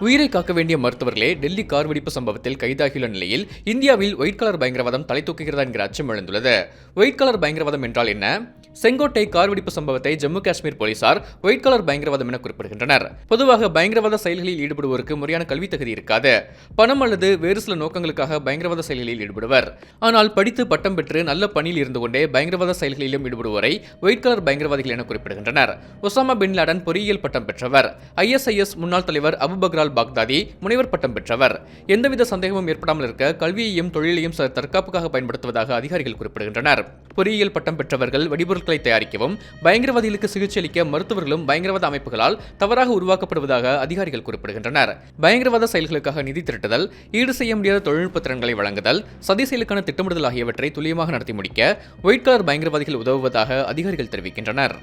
உயிரை காக்க வேண்டிய மருத்துவர்களே டெல்லி கார் வெடிப்பு சம்பவத்தில் கைதாகியுள்ள நிலையில் இந்தியாவில் ஒயிட் கலர் பயங்கரவாதம் தலை தூக்குகிறதா என்கிற அச்சம் எழுந்துள்ளது. ஒயிட் கலர் பயங்கரவாதம் என்றால் என்ன? செங்கோட்டை கார் வெடிப்பு சம்பவத்தை ஜம்மு காஷ்மீர் போலீசார் ஒயிட் கலர் பயங்கரவாதம் என குறிப்பிடுகின்றனர். பொதுவாக பயங்கரவாத செயல்களில் ஈடுபடுவோருக்கு முறையான கல்வி தகுதி இருக்காது. பணம் அல்லது வேறு சில நோக்கங்களுக்காக பயங்கரவாத செயல்களில் ஈடுபடுவர். ஆனால் படித்து பட்டம் பெற்று நல்ல பணியில் இருந்து கொண்டே பயங்கரவாத செயல்களிலும் ஈடுபடுவோரை ஒயிட் கலர் பயங்கரவாதிகள் என குறிப்பிடுகின்றனர். ஒசாமா பின் லாடன் பொறியியல் பட்டம் பெற்றவர். ஐஎஸ்ஐஎஸ் முன்னாள் தலைவர் அபுபக்ரால் பாக்தாதி முனைவர் பட்டம் பெற்றவர். எந்தவித சந்தேகமும் ஏற்படாமல் இருக்க கல்வியையும் தொழிலையும் ச- தற்காப்புக்காக பயன்படுத்துவதாக அதிகாரிகள் குறிப்பிடுகின்றனர். பொறியியல் பட்டம் பெற்றவர்கள் பொருட்களை தயாரிக்கவும் பயங்கரவாதிகளுக்கு சிகிச்சை அளிக்க மருத்துவர்களும் பயங்கரவாத அமைப்புகளால் தவறாக உருவாக்கப்படுவதாக அதிகாரிகள் குறிப்பிடுகின்றனர். பயங்கரவாத செயல்களுக்காக நிதி திரட்டுதல் ஈடு செய்ய முடியாத தொழில்நுட்ப திறன்களை வழங்குதல் சதி செயலுக்கான திட்டமிடுதல் ஆகியவற்றை துல்லியமாக நடத்தி முடிக்க ஒயிட் கலர் பயங்கரவாதிகள் உதவுவதாக அதிகாரிகள் தெரிவிக்கின்றனர்.